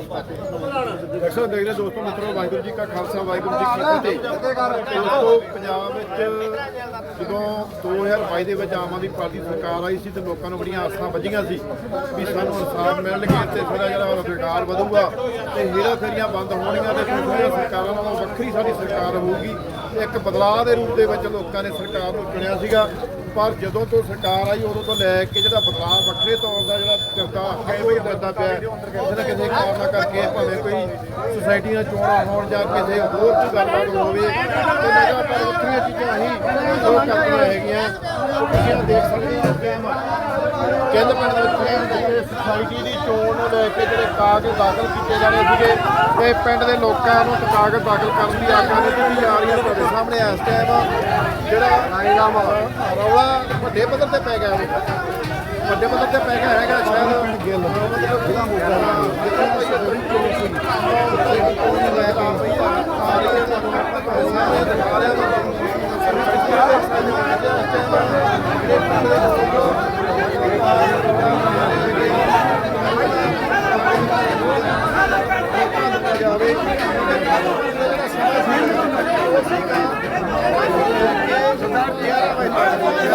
ਅਕਸਰ ਦੇਖਦੇ ਦੋਸਤੋ ਮਿੱਤਰੋ ਵਾਹਿਗੁਰੂ ਜੀ ਕਾ ਖਾਲਸਾ ਵਾਹਿਗੁਰੂ ਜੀ ਕੀ ਫਤਿਹ। ਦੋਸਤੋ ਪੰਜਾਬ ਵਿੱਚ ਜਦੋਂ 2022 ਦੇ ਵਿੱਚ ਆਮ ਆਦਮੀ ਪਾਰਟੀ ਸਰਕਾਰ ਆਈ ਸੀ ਤੇ ਲੋਕਾਂ ਨੂੰ ਬੜੀਆਂ ਆਸਾਂ ਵੱਜੀਆਂ ਸੀ ਵੀ ਸਾਨੂੰ ਇਨਸਾਫ ਮਿਲਣਗੇ ਤੇ ਫਿਰ ਜਿਹੜਾ ਰੁਜ਼ਗਾਰ ਵਧੂਗਾ ਤੇ ਹੀਰਾ ਫੇਰੀਆਂ ਬੰਦ ਹੋਣਗੀਆਂ ਤੇ ਦੂਸਰੀਆਂ ਸਰਕਾਰਾਂ ਨਾਲੋਂ ਵੱਖਰੀ ਸਾਡੀ ਸਰਕਾਰ ਹੋਊਗੀ ਇੱਕ ਬਦਲਾਅ ਦੇ ਰੂਪ ਦੇ ਵਿੱਚ ਲੋਕਾਂ ਨੇ ਸਰਕਾਰ ਨੂੰ ਚੁਣਿਆ ਸੀਗਾ। ਪਰ ਜਦੋਂ ਤੋਂ ਸਰਕਾਰ ਆਈ ਉਦੋਂ ਤੋਂ ਲੈ ਕੇ ਜਿਹੜਾ ਬਦਲਾਅ ਵੱਖਰੇ ਤੌਰ ਦਾ ਜਿਹੜਾ ਚਰਤਾ ਕੋਈ ਦਿੰਦਾ ਪਿਆ ਕਿਸੇ ਨਾ ਕਿਸੇ ਕਾਰਨ ਕਰਕੇ ਭਾਵੇਂ ਕੋਈ ਸੁਸਾਇਟੀ ਦੀਆਂ ਚੋਣਾਂ ਹੋਣ ਜਾਂ ਕਿਸੇ ਹੋਰ ਕੋਈ ਗੱਲਬਾਤ ਹੋਵੇ ਤੇ ਨਜ਼ਰ ਪਰ ਵੱਖਰੀਆਂ ਚੀਜ਼ਾਂ ਹੀ ਜੋ ਕਰਦੀਆਂ ਹੈਗੀਆਂ ਤੁਸੀਂ ਦੇਖ ਸਕਦੇ ਹੋ ਕਿੰਨ ਪਿੰਡ ਦੇ ਵਿੱਚ ਜਿਹੜੇ ਸੁਸਾਇਟੀ ਦੀ ਚੋਣ ਕੇ ਜਿਹੜੇ ਕਾਗਜ਼ ਦਾਖਲ ਕੀਤੇ ਜਾਣੇ ਸੀਗੇ ਤੇ ਪਿੰਡ ਦੇ ਲੋਕਾਂ ਨੂੰ ਕਾਗਜ਼ ਦਾਖਲ ਕਰਨ ਦੀ ਆਗਿਆ ਦਿੱਤੀ ਜਾ ਰਹੀ ਹੈ। ਤੁਹਾਡੇ ਸਾਹਮਣੇ ਇਸ ਟਾਈਮ ਜਿਹੜਾ ਰਾਜਨਾਮਾ ਰੌਲਾ ਵੱਡੇ ਪੱਧਰ ਤੇ ਪੈ ਗਿਆ ਹੈ ਵੱਡੇ ਪੱਧਰ ਤੇ ਪੈ ਗਿਆ ਹੈਗਾ ਸ਼ਾਇਦ। ਗਿੱਲ ਮਤਲਬ ਮੁੱਦਾ ਗੇਟ ਬੰਦ ਹੈਗਾ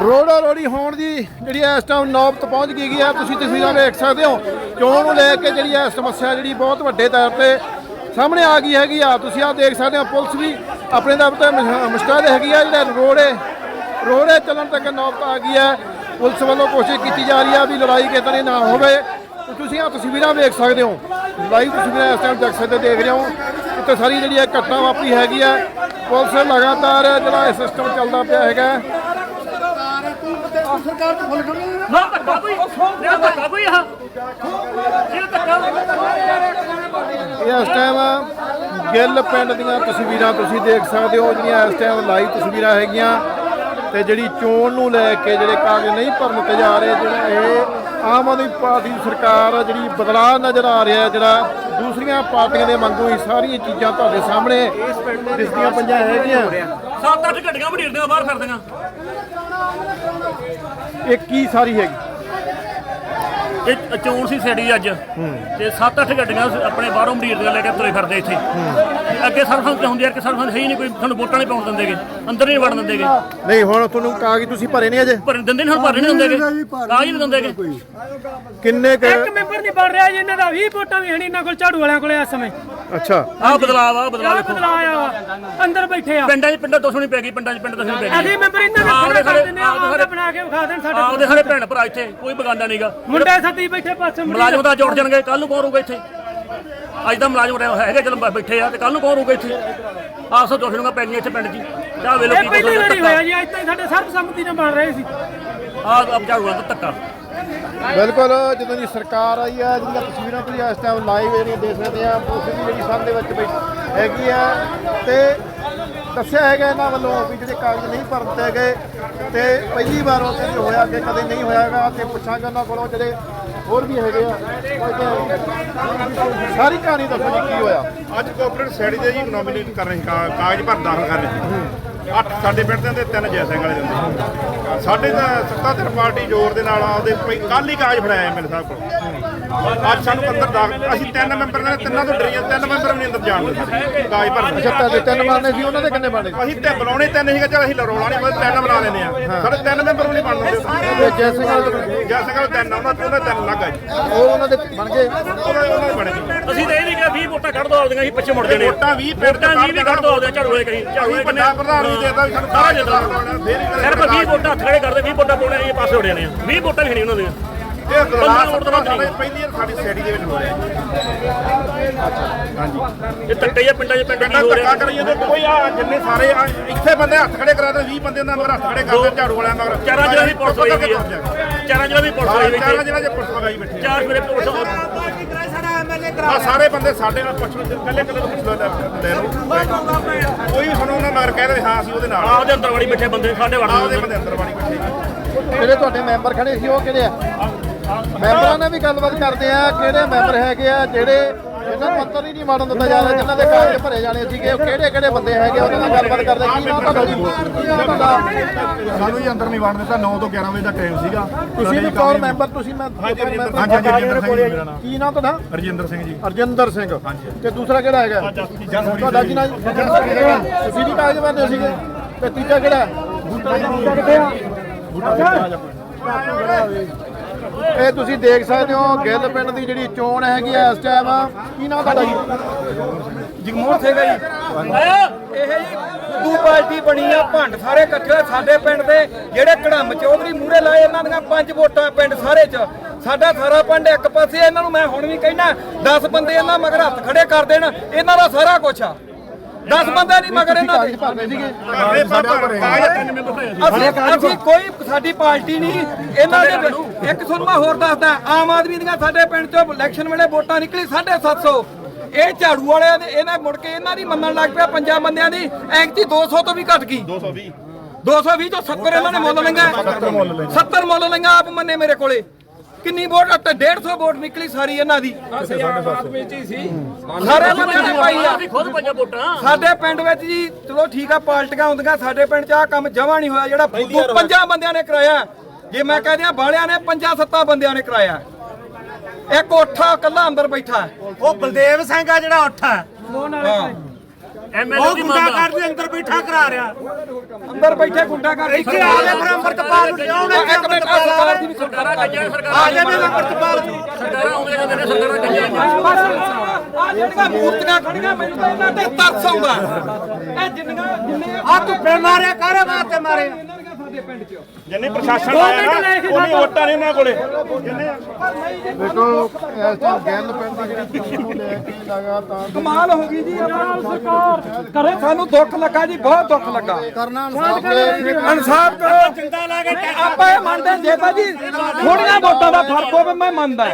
ਰੋੜਾ ਰੋੜੀ ਹੋਣ ਦੀ ਜਿਹੜੀ ਇਸ ਟਾਈਮ ਨੌਬਤ ਪਹੁੰਚ ਗਈ ਗਈ ਆ ਤੁਸੀਂ ਤਸਵੀਰਾਂ ਵੇਖ ਸਕਦੇ ਹੋ। ਚੋਣ ਨੂੰ ਲੈ ਕੇ ਜਿਹੜੀ ਹੈ ਸਮੱਸਿਆ ਜਿਹੜੀ ਬਹੁਤ ਵੱਡੇ ਤੌਰ ਤੇ ਸਾਹਮਣੇ ਆ ਗਈ ਹੈਗੀ ਆ। ਤੁਸੀਂ ਆ ਦੇਖ ਸਕਦੇ ਹੋ, ਪੁਲਿਸ ਵੀ ਆਪਣੇ ਦਫ਼ਤਰ ਮੁਸ਼ਕਲ ਹੈਗੀ ਆ। ਜਿਹੜਾ ਰੋੜੇ ਰੋੜੇ ਚੱਲਣ ਤੱਕ ਨੌਬਤ ਆ ਗਈ ਹੈ। ਪੁਲਿਸ ਵੱਲੋਂ ਕੋਸ਼ਿਸ਼ ਕੀਤੀ ਜਾ ਰਹੀ ਆ ਵੀ ਲੜਾਈ ਕਿਤੇ ਦੀ ਨਾ ਹੋਵੇ। ਤੁਸੀਂ ਆ ਤਸਵੀਰਾਂ ਵੇਖ ਸਕਦੇ ਹੋ। ਲਾਈਵ ਤਸਵੀਰਾਂ ਇਸ ਟਾਈਮ ਜਗਸੇ ਤੇ ਦੇਖ ਰਹੇ ਹੋ। ਇੱਥੇ ਸਾਰੀ ਜਿਹੜੀ ਹੈ ਘਟਨਾ ਵਾਪਰੀ ਹੈਗੀ ਆ ਪੁਲਿਸ ਲਗਾਤਾਰ ਜਿਹੜਾ ਇਹ ਸਿਸਟਮ ਚੱਲਦਾ ਪਿਆ ਹੈਗਾ। ਨਾ ਧੱਕਾ ਕੋਈ ਨਾ ਧੱਕਾ ਕੋਈ ਆ ਇਹ ਧੱਕਾ ਇਹ ਇਸ ਟਾਈਮ ਗਿੱਲ ਪਿੰਡ ਦੀਆਂ ਤਸਵੀਰਾਂ ਤੁਸੀਂ ਦੇਖ ਸਕਦੇ ਹੋ, ਜਿਹੜੀਆਂ ਇਸ ਟਾਈਮ ਲਾਈਵ ਤਸਵੀਰਾਂ ਹੈਗੀਆਂ ਤੇ ਜਿਹੜੀ ਚੋਣ ਨੂੰ ਲੈ ਕੇ ਜਿਹੜੇ ਕਾਗਜ਼ ਨਹੀਂ ਭਰਨ ਤੇ ਜਾ ਰਹੇ, ਜਿਹੜਾ ਇਹ ਆਮ ਆਦਮੀ ਪਾਰਟੀ ਦੀ ਸਰਕਾਰ ਜਿਹੜੀ ਬਦਲਾਅ ਨਜ਼ਰ ਆ ਰਿਹਾ ਜਿਹੜਾ ਦੂਸਰੀਆਂ ਪਾਰਟੀਆਂ ਦੇ ਵਾਂਗੂ ਹੀ ਸਾਰੀਆਂ ਚੀਜ਼ਾਂ ਤੁਹਾਡੇ ਸਾਹਮਣੇ ਦਿਸਦੀਆਂ ਪਈਆਂ ਹੈਗੀਆਂ। ਸੱਤ ਅੱਠ ਗੱਡੀਆਂ ਵੜੀਰਦੀਆਂ ਬਾਹਰ ਫਿਰਦੀਆਂ। ਇਹ ਕੀ ਸਾਰੀ ਹੈਗੀ? ਇਹ ਚੋਣ ਸੀ ਸੈਡੀ ਅੱਜ। ਤੇ ਸੱਤ ਅੱਠ ਗੱਡੀਆਂ ਆਪਣੇ ਬਾਹਰੋਂ ਵੜੀਰਦੀਆਂ ਲੈ ਕੇ ਤੁਰੇ ਫਿਰਦੇ ਇੱਥੇ। ਤੇ ਅੱਗੇ ਸਰਪੰਚ ਹੁੰਦੇ ਯਾਰ ਕਿ ਸਰਪੰਚ ਹੈ ਹੀ ਨਹੀਂ ਕੋਈ ਸਾਨੂੰ ਵੋਟਾਂ ਨਹੀਂ ਪਾਉਣ ਦਿੰਦੇਗੇ ਅੰਦਰ ਨਹੀਂ ਵੜਨ ਦਿੰਦੇਗੇ ਨਹੀਂ ਹੁਣ ਤੁਹਾਨੂੰ ਕਾਗਜ਼ ਤੁਸੀਂ ਭਰੇ ਨਹੀਂ ਅਜੇ? ਭਰਨ ਦਿੰਦੇ ਨਹੀਂ ਹੁਣ ਭਰਨ ਨਹੀਂ ਦਿੰਦੇਗੇ ਕਾਗਜ਼ ਨਹੀਂ ਦਿੰਦੇਗੇ ਕਿੰਨੇ ਕੁ ਇੱਕ ਮੈਂਬਰ ਨਹੀਂ ਬਣ ਰਿਹਾ ਜੀ ਇਹਨਾਂ ਦਾ 20 ਵੋਟਾਂ ਵੀ ਹੈ ਨਹੀਂ ਇਹਨਾਂ ਕੋਲ ਝਾੜੂ ਵਾਲਿਆਂ ਕੋਲੇ ਇਸ ਸਮੇਂ। ਅੱਛਾ। ਆਹ ਬਦਲਾਅ ਆ ਬਦਲਾਅ ਬਦਲਾ ਆਇਆ ਵਾ ਅੰਦਰ ਬੈਠੇ ਆ। ਪਿੰਡਾਂ 'ਚ ਪਿੰਡਾਂ ਤੋਂ ਸੁਣੀ ਪੈ ਗਈ ਪਿੰਡਾਂ 'ਚ ਪਿੰਡ ਤੋਂ ਸੁਣੀ ਪੈ ਗਈ। ਅਸੀਂ ਮੈਂਬਰ ਇਹਨਾਂ ਦੇ ਖੜਾ ਕਰ ਦਿੰਦੇ ਆ ਆਪਦਾ ਬਣਾ ਕੇ ਵਿਖਾ ਦੇਣ ਸਾਡੇ ਆਪਦੇ ਸਾਰੇ ਭੈਣ ਭਰਾ ਇੱਥੇ ਕੋਈ ਬਗਾਨਾ ਨਹੀਂਗਾ ਮੁੰਡੇ ਸੱਤੀ ਬੈਠੇ ਪਾਸੇ ਮੁੰਡੇ ਮੁਲਾਜ਼ਮ ਤਾਂ ਜੁੜ ਜਾਣਗੇ ਕੱਲ ਨੂੰ ਕੌਣ ਰਹੂਗਾ ਇੱਥੇ? ਅੱਜ ਤਾਂ ਮੁਲਾਜ਼ਮ ਰਹਿ- ਹੈਗੇ ਚਲ ਬੈਠੇ ਆ ਤੇ ਕੱਲ ਨੂੰ ਕੌਣ ਰਹੂਗਾ ਇੱਥੇ? ਆਪਸੋ ਦੋਸ਼ਣੀਆਂ ਪੈ ਗਈਆਂ ਇੱਥੇ ਪਿੰਡ 'ਚ। ਚਾਹ ਵੇਲੋ ਇਹ ਪਹਿਲੀ ਵਾਰੀ ਹੋਇਆ ਜੀ ਅੱਜ ਤਾਈਂ ਸਾਡੇ ਸਰਬਸੰਮਤੀ ਨਾਲ ਬਣ ਰਹੇ ਸੀ। ਆਹ ਅਬ ਦਾ ਧੱਕਾ। ਬਿਲਕੁਲ, ਜਦੋਂ ਦੀ ਸਰਕਾਰ ਆਈ ਆ, ਜਿਹੜੀਆਂ ਤਸਵੀਰਾਂ ਤੁਸੀਂ ਇਸ ਟਾਈਮ ਲਾਈਵ ਜਿਹੜੀਆਂ ਦੇਖ ਸਕਦੇ ਆ ਪੁਲਿਸ ਦੀ ਜਿਹੜੀ ਸਭ ਦੇ ਵਿੱਚ ਬੈਠੀ ਹੈਗੀ ਆ, ਤੇ ਦੱਸਿਆ ਹੈਗਾ ਇਹਨਾਂ ਵੱਲੋਂ ਵੀ ਜਿਹੜੇ ਕਾਗਜ਼ ਨਹੀਂ ਭਰਤੇ ਗਏ ਤੇ ਪਹਿਲੀ ਵਾਰ ਉੱਥੇ ਵੀ ਹੋਇਆ ਕਿ ਕਦੇ ਨਹੀਂ ਹੋਇਆਗਾ ਤੇ ਪੁੱਛਾਂਗੇ ਉਹਨਾਂ ਕੋਲੋਂ ਜਿਹੜੇ ਹੋਰ ਵੀ ਹੈਗੇ ਆ ਸਾਰੀ ਕਹਾਣੀ ਦੱਸੋ ਜੀ, ਕੀ ਹੋਇਆ? ਅੱਜ ਕੋਆਪਰੇਟ ਸੈਡੀ ਦੇ ਜੀ ਨੋਮੀਨੇਟ ਕਰ ਰਹੇ ਕਾਗਜ਼ ਭਰ ਦਾਖਲ ਕਰ ਰਹੇ ਸੀ ਅੱਠ ਸਾਡੇ ਪਿੰਡ ਦੇ ਤੇ ਤਿੰਨ ਜੈ ਸਿੰਘ ਵਾਲੇ ਦਿੰਦੇ ਸਾਡੇ ਤਾਂ ਸੱਤਾਧਰ ਪਾਰਟੀ ਜ਼ੋਰ ਦੇ ਨਾਲ ਆਪਦੇ ਕੱਲ ਹੀ ਕਾਗਜ਼ ਫੜਾਇਆ ਐਮਐਲ ਸਾਹਿਬ ਕੋਲ। ਅੱਜ ਸਾਨੂੰ ਅੰਦਰ ਦਾਖਲ ਅਸੀਂ ਤਿੰਨ ਮੈਂਬਰ ਨੇ ਤਿੰਨਾਂ ਤੋਂ ਡਰੀਆਂ ਤਿੰਨ ਮੈਂਬਰ ਵੀ ਅੰਦਰ ਜਾਣ ਦਿੰਦੇ। ਕਾਗਜ਼ ਭਰਨ ਅੱਛਾ ਤੁਹਾਡੇ ਤਿੰਨ ਮਾਰਨੇ ਸੀ ਉਹਨਾਂ ਦੇ ਕਿੰਨੇ ਬਣੇ ਅਸੀਂ ਤੇ ਬੁਲਾਉਣੇ ਤਿੰਨ ਸੀਗਾ ਚਲ ਅਸੀਂ ਰੋਲਾ ਨਹੀਂ ਬਸ ਤਿੰਨ ਬਣਾ ਲੈਨੇ ਆ ਸਾਡੇ ਤਿੰਨ ਮੈਂਬਰ ਵੀ ਨਹੀਂ ਬਣ ਦਿੰਦੇ। ਤੇ ਜੈ ਸਿੰਘ ਵਾਲੇ ਦੇ- ਜੈ ਸਿੰਘ ਵਾਲੇ ਤਿੰਨ ਉਹਨਾਂ ਉਹਨਾਂ ਦੇ ਤਿੰਨ ਲੱਗ ਆ ਜੀ। ਉਹ ਉਹਨਾਂ ਦੇ ਬਣ ਗਏ? ਉਹਨਾਂ ਦੇ ਦੇ ਬਣੇ ਅਸੀਂ ਤਾਂ ਇਹ ਨਹੀਂ ਕਿਹਾ ਵੋਟਾਂ ਕੱਢ ਦੋ ਆਪਦੀਆਂ ਅਸੀਂ ਪਿੱਛੇ ਮੁੜ ਜਾਣੇ ਵੋਟਾਂ 20 ਪਿੰਡ ਵੋਟਾਂ 20 ਵੀ ਕੱਢ ਦੋ ਆਪਦੀਆਂ ਝਾੜੂ ਵਾਲੇ ਕਹੀਂ ਝਾੜੂ ਵਾਲੇ ਪ੍ਰਧਾਨ ਵੀ ਦੇਦਾ ਵੀ ਸਾਨੂੰ ਸਾਰਾ ਜਿੱਦਾਂ ਫੇਰ ਹੀ ਸਿਰਫ 20 ਵੋਟਾਂ ਹੱਥ ਖੜੇ ਕਰਦੇ 20 ਵੋਟਾਂ ਪਾਉਣੇ ਅਸੀਂ ਪਾਸੇ ਹੋ ਜਾਣੇ ਆ 20 ਵੋਟਾਂ ਵੀ ਨਹੀਂ ਉਹਨਾਂ ਦੀਆਂ। ਇਹ ਗੁਰਦਾਸ ਵੋਟਾਂ ਸਾਡੇ ਪਹਿਲੀ ਵਾਰ ਸਾਡੀ ਸਟੇਡੀ ਦੇ ਵਿੱਚ ਹੋ ਰਿਹਾ ਇਹ ਧੱਕੇ ਪਿੰਡਾਂ 'ਚ ਪਿੰਡ ਪਿੰਡਾਂ ਹੋ ਧੱਕਾ ਰਿਹਾ? ਕਰੀਏ ਤੇ ਕੋਈ ਆ ਜਿੰਨੇ ਸਾਰੇ ਆ, ਇੱਥੇ ਬੰਦੇ ਹੱਥ ਖੜੇ ਕਰਾ ਦੇ 20 ਬੰਦੇ ਦਾ ਮਗਰ ਹੱਥ ਖੜੇ ਕਰਦੇ ਝਾੜੂ ਵਾਲਿਆਂ ਮਗਰ। ਚਾਰਾਂ ਜ਼ਿਲ੍ਹਾ ਦੀ ਪੁਲਿਸ ਹੋਈ ਹੋਈ ਆ ਚਾਰਾਂ ਜ਼ਿਲ੍ਹਾ ਦੀ ਪੁਲਿਸ ਹੋਈ ਹੋਈ ਚਾਰਾਂ ਜਿਹੜਾ ਜੇ ਪੁਲਿਸ ਲਗਾਈ ਬੈਠੀ ਚਾਰ ਮੇਰੇ ਪੁਲਿਸ ਆ ਸਾਰੇ ਬੰਦੇ ਸਾਡੇ ਨਾਲ ਪਛੜ ਕੱਲੇ ਕੱਲੇ ਤੋਂ ਪੁੱਛ ਲੈ ਲਓ। ਕੋਈ ਵੀ ਸਾਨੂੰ ਉਹਨਾਂ ਮਗਰ ਕਹਿ ਦੇ ਹਾਂ ਅਸੀਂ ਉਹਦੇ ਨਾਲ ਆਪਦੇ ਅੰਦਰ ਵੜੀ ਬੈਠੇ ਬੰਦੇ ਸਾਡੇ ਵੜ ਆਪਦੇ ਬੰਦੇ ਅੰਦਰ ਬਾਣੀ ਬੈਠੇ ਜਿਹੜੇ ਤੁਹਾਡੇ ਮੈਂਬਰ ਖੜੇ ਸੀ ਉਹ ਕਿਹੜੇ ਆ? ਮੈਂਬਰਾਂ ਨਾਲ ਵੀ ਗੱਲਬਾਤ ਕਰਦੇ ਆ ਕਿਹੜੇ ਮੈਂਬਰ ਹੈਗੇ ਆ ਜਿਹੜੇ ਇਹਨਾਂ ਅੰਦਰ ਹੀ ਨਹੀਂ ਵੜਨ ਦਿੱਤਾ ਜਾ ਰਿਹਾ ਜਿਨ੍ਹਾਂ ਦੇ ਕਾਗਜ਼ ਭਰੇ ਜਾਣੇ ਸੀਗੇ ਉਹ ਕਿਹੜੇ ਕਿਹੜੇ ਬੰਦੇ ਹੈਗੇ ਉਹਨਾਂ ਨਾਲ ਗੱਲਬਾਤ ਕਰਦੇ ਕੀ ਨਾਮ ਤੁਹਾਡਾ ਜੀ? ਸਾਨੂੰ ਜੀ ਅੰਦਰ ਨਹੀਂ ਵੜਨ ਦਿੱਤਾ 9 ਤੋਂ 11 ਵਜੇ ਦਾ ਟਾਈਮ ਸੀਗਾ। ਤੁਸੀਂ ਵੀ ਕੌਣ ਮੈਂਬਰ ਤੁਸੀਂ ਮੈਂ ਹਾਂਜੀ, ਰਜਿੰਦਰ ਹਾਂਜੀ ਹਾਂਜੀ ਸਿੰਘ ਜੀ ਮੇਰਾ ਨਾਮ। ਕੀ ਨਾਮ ਤੁਹਾਡਾ? ਰਜਿੰਦਰ ਸਿੰਘ ਜੀ। ਅਰਜਿੰਦਰ ਸਿੰਘ। ਤੇ ਦੂਸਰਾ ਕਿਹੜਾ ਹੈਗਾ? ਤੁਹਾਡਾ ਕੀ ਨਾਮ ਤੁਸੀਂ ਵੀ ਕਾਗਜ਼ ਭਰਦੇ ਸੀਗੇ। ਤੇ ਤੀਜਾ ਕਿਹੜਾ? ਬੂਟਾ ਕਿੱਥੇ ਆ ਇਹ ਤੁਸੀਂ ਦੇਖ ਸਕਦੇ ਹੋ, ਗਿੱਲ ਪਿੰਡ ਦੀ ਜਿਹੜੀ ਚੋਣ ਹੈਗੀ ਆ ਇਸ ਟਾਈਮ ਕੀ ਨਾਮ ਤੁਹਾਡਾ ਜੀ? ਜਗਮੋਹਨ ਸਿੰਘ ਜੀ। ਇਹ ਜੀ ਦੂ ਪਾਰਟੀ ਬਣੀ ਆ, ਭੰਡ ਸਾਰੇ ਇਕੱਠੇ ਹੋਏ ਸਾਡੇ ਪਿੰਡ ਦੇ, ਜਿਹੜੇ ਕੜਮ ਚੌਧਰੀ ਮੂਰੇ ਲਾਏ ਇਹਨਾਂ ਦੀਆਂ ਪੰਜ ਵੋਟਾਂ ਪਿੰਡ ਸਾਰੇ ਚ। ਸਾਡਾ ਸਾਰਾ ਪਿੰਡ ਇੱਕ ਪਾਸੇ ਇਹਨਾਂ ਨੂੰ ਮੈਂ ਹੁਣ ਵੀ ਕਹਿਣਾ 10 ਬੰਦੇ ਇਹਨਾਂ ਮਗਰ ਹੱਥ ਖੜੇ ਕਰ ਦੇਣ, ਇਹਨਾਂ ਦਾ ਸਾਰਾ ਕੁਝ ਆ। 10 ਬੰਦੇ ਨਹੀਂ ਮਗਰ ਇਹਨਾਂ ਦੇ। ਅਸੀਂ ਅਸੀਂ ਕੋਈ ਸਾਡੀ ਪਾਰਟੀ ਨਹੀਂ ਇਹਨਾਂ ਦੇ ਇੱਕ ਤੁਹਾਨੂੰ ਮੈਂ ਹੋਰ ਦੱਸਦਾ ਆਮ ਆਦਮੀ ਦੀਆਂ ਸਾਡੇ ਪਿੰਡ ਚੋਂ ਇਲੈਕਸ਼ਨ ਵੇਲੇ ਵੋਟਾਂ ਨਿਕਲੀ 750 ਇਹ ਝਾੜੂ ਵਾਲਿਆਂ ਦੇ ਇਹਨਾਂ ਮੁੜ ਕੇ ਇਹਨਾਂ ਦੀ ਮੰਨਣ ਲੱਗ ਪਿਆ ਪੰਜਾਂ ਬੰਦਿਆਂ ਦੀ। ਐਂਕਤੀ 200 ਤੋਂ ਵੀ ਘਟ ਗਈ 220 220 ਤੋਂ 70 ਇਹਨਾਂ ਨੇ ਮੁੱਲ ਲੰਗਾ 70 ਮੁੱਲ ਲੰਗਾ ਆਪ ਮੰਨੇ ਮੇਰੇ ਕੋਲੇ। ਕਿੰਨੀ ਵੋਟ? ਅੱਟ 150 ਵੋਟ ਨਿਕਲੀ ਸਾਰੀ ਇਹਨਾਂ ਦੀ। ਸਾਰੇ ਬੰਦਿਆਂ ਨੇ ਪਾਈ ਆ। ਖੁਦ ਪੰਜਾਂ ਵੋਟਾਂ। ਸਾਡੇ ਪਿੰਡ ਵਿੱਚ ਜੀ ਚਲੋ ਠੀਕ ਆ ਪਾਰਟੀਆਂ ਹੁੰਦੀਆਂ ਸਾਡੇ ਪਿੰਡ 'ਚ ਆ ਕੰਮ ਜਮਾ ਨਹੀਂ ਹੋਇਆ ਜਿਹੜਾ ਫੁੱਦੂ ਪੰਜਾਂ ਬੰਦਿਆਂ ਨੇ ਕਰਾਇਆ। ਜੇ ਮੈਂ ਕਹਿ ਦਿਆਂ ਬਾਲਿਆਂ ਨੇ ਪੰਜਾਂ ਸੱਤਾਂ ਬੰਦਿਆਂ ਨੇ ਕਰਾਇਆ। ਇੱਕ ਉੱਠਾ ਕੱਲਾ ਅੰਦਰ ਬੈਠਾ। ਉਹ ਬਲਦੇਵ ਸਿੰਘ ਆ ਜਿਹੜਾ ਉੱਠਾ ਹਾਂ। ਐਮਐਲਏ ਉਹ ਦੀ ਗੁੰਡਾ ਮੰਗ ਕਰ ਦੇ ਅੰਦਰ ਬੈਠਾ ਕਰਾ ਰਿਹਾ। ਅੰਦਰ ਬੈਠੇ ਗੁੰਡਾ ਕਰ ਇੱਥੇ ਆ ਕੇ ਫਿਰ ਅੰਮ੍ਰਿਤਪਾਲ ਨੂੰ ਲਿਆਉਣੇ ਇੱਕ ਮਿੰਟ ਆਹ ਸਰਕਾਰ ਦੀ ਵੀ ਸਰਕਾਰਾਂ ਕੰਜਾਂ ਸਰਕਾਰਾਂ ਆ ਜਾਂਦੇ ਨੇ ਅੰਮ੍ਰਿਤਪਾਲ ਨੂੰ ਸਰਕਾਰਾਂ ਆਉਂਦੇ ਜਾਂਦੇ ਨੇ ਸਰਕਾਰਾਂ ਕੰਜਾਂ ਆ ਜਿਹੜੀਆਂ ਮੂਰਤੀਆਂ ਖੜੀਆਂ ਮੈਨੂੰ ਤਾਂ ਇਹਨਾਂ ਤੇ ਤਰਸ ਆਉਂਦਾ। ਇਹ ਜਿੰਨੀਆਂ ਜਿੰਨੇ ਆ ਧੁੱਪੇ ਮਾਰਿਆ ਕਾਰੇ ਵਾਸਤੇ ਮਾਰੇ ਜਿੰਨੇ ਪ੍ਰਸ਼ਾਸਨ ਆਇਆ ਨਾ ਉਹਨੀ ਵੋਟਾਂ ਨਹੀਂ ਉਹਨਾਂ ਕੋਲੇ। ਦੇਖੋ ਇਸ ਟਾਈਮ ਗਿੱਲ ਪਿੰਡ ਦੀ ਜਿਹੜੀ ਚੋਣ ਨੂੰ ਲੈ ਕੇ ਲਗਾਤਾਰ ਕਮਾਲ ਹੋ ਗਈ ਜੀ ਆਪਣਾ ਸਰਕਾਰ ਕਰੇ। ਸਾਨੂੰ ਦੁੱਖ ਲੱਗਾ ਜੀ ਬਹੁਤ ਦੁੱਖ ਲੱਗਾ। ਕਰਨਾ ਇਨਸਾਫ ਕਰੋ। ਚੰਗਾ ਲੱਗੇ ਆਪਾਂ ਇਹ ਮੰਨਦੇ ਜੇ ਤਾਂ ਜੀ ਥੋੜੀਆਂ ਵੋਟਾਂ ਦਾ ਫ਼ਰਕ ਹੋਵੇ ਮੈਂ ਮੰਨਦਾ।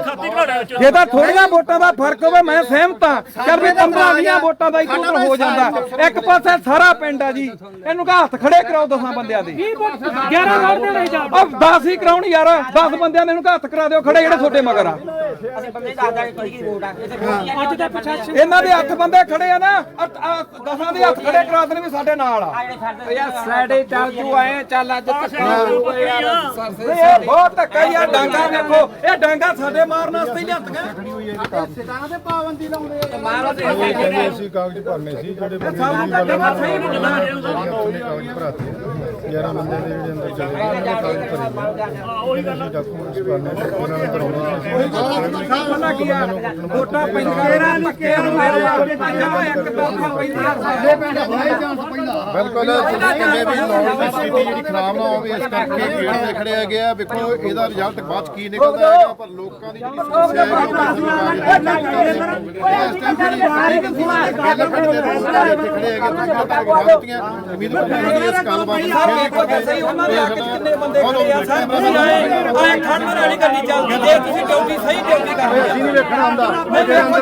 ਜੇ ਤਾਂ ਥੋੜੀਆਂ ਵੋਟਾਂ ਦਾ ਫ਼ਰਕ ਹੋਵੇ ਮੈਂ ਸਹਿਮਤ ਹਾਂ। ਚੱਲ ਵੀ 15 20 ਵੋਟਾਂ ਦਾ ਇੱਕ ਉੱਧਰ ਹੋ ਜਾਂਦਾ। ਇੱਕ ਪਾਸੇ ਸਾਰਾ ਪਿੰਡ ਆ ਜੀ ਇਹਨੂੰ ਕਹ ਹੱਥ ਖੜੇ ਕਰਾਓ ਦਸਾਂ ਬੰਦਿਆਂ ਦੇ। 20 ਵੋਟ 11 ਵੋਟ ਦੇ ਨਹੀਂ ਜਾ ਉਹ 10 ਹੀ ਕਰਾਉਣ ਯਾਰ 10 ਬੰਦਿਆਂ ਦੇ ਇਹਨੂੰ ਹੱਥ ਕਰਾ ਦਿਓ ਖੜੇ ਜਿਹੜੇ ਤੁਹਾਡੇ ਮਗਰ ਆ। ਅੱਜ ਦਾ ਪ੍ਰਸ਼ਾਸਨ ਇਹਨਾਂ ਦੇ ਹੱਥ ਬੰਦੇ ਖੜੇ ਆ ਨਾ ਦਸਾਂ ਦੇ ਹੱਥ ਖੜੇ ਕਰਾ ਦੇਣ ਵੀ ਸਾਡੇ ਨਾਲ ਆ। ਯਾਰ ਸਾਡੇ ਚੱਲ ਜੂ ਆਏ ਚੱਲ ਅੱਜ ਇਹ ਬਹੁਤ ਧੱਕਾ ਯਾਰ ਡਾਂਗਾ ਵੇਖੋ। ਇਹ ਡਾਂਗਾ ਸਾਡੇ ਮਾਰਨ ਵਾਸਤੇ ਹੀ ਲਿਆਂਦੀਆਂ। ਅਸੀਂ ਕਾਗਜ਼ ਭਰਨੇ ਸੀ ਜਿਹੜੇ ਬੰਦੇ ਤਾਂ ਜਮਾ ਸਹੀ ਕਾਗਜ਼ ਭਰਾਤੇ 11 ਬੰਦੇ ਦੇ ਜਿਹੜੇ ਅੰਦਰ ਚਲੇ ਗਏ ਉਹਨਾਂ ਦੇ ਕਾਗਜ਼ ਭਰੇ ਉਹੀ ਗੱਲ ਡਾਕੂਮੈਂਟਸ ਕਰਨੇ ਸੀ ਉਹਨਾਂ ਨੇ ਕਰਾਉਣਾ ਵੋਟਾਂ ਪੈਂਦੀਆਂ ਨੇ ਧੱਕੇ ਨੂੰ ਮੇਰੇ ਵਾਸਤੇ ਤਾਂ ਜਮਾ ਇੱਕ ਦਫਾ ਪੈਂਦੀਆਂ ਸਾਡੇ ਪਿੰਡ ਬਿਲਕੁਲ ਦੀ ਸਥਿਤੀ ਜਿਹੜੀ ਖਰਾਬ ਨਾ ਹੋਵੇ ਇਸ ਕਰਕੇ ਗੇਟ ਤੇ ਖੜੇ ਹੈਗੇ ਆ ਵੇਖੋ ਇਹਦਾ ਰਿਜ਼ਲਟ ਬਾਅਦ 'ਚ ਕੀ ਨਿਕਲਦਾ ਹੈਗਾ ਪਰ ਲੋਕਾਂ ਦੀ ਜਿਹੜੀ ਸਮੱਸਿਆ ਹੈਗੀ ਇਸ ਟਾਈਮ ਜਿਹੜੀ ਗੱਲ ਪਿੰਡ ਦੇ ਲੋਕ ਜਿਹੜੇ ਇੱਥੇ ਖੜੇ ਹੈਗੇ ਤੁਸੀਂ ਤਾਂ ਗਵਾਤੀਆਂ ਉਮੀਦ ਕਰਦੇ ਹਾਂ ਇਸ ਗੱਲਬਾਤ ਨੂੰ ਸਭ ਫੇਰ ਦੇਖੋ ਤਾਂ ਸਹੀ ਉਹਨਾਂ ਦੇ ਹੱਕ 'ਚ ਕਿੰਨੇ ਬੰਦੇ ਖੜੇ ਆ ਸਭ ਤੁਸੀਂ ਆਏ ਆਏ ਖੜਨ ਵਾਲੀ ਗੱਡੀ ਚੱਲਦੀ ਜੇ ਤੁਸੀਂ ਡਿਊਟੀ ਸਹੀ ਡਿਊਟੀ ਕਰ ਰਹੇ ਨਹੀਂ ਵੇਖਣਾ ਹੁੰਦਾ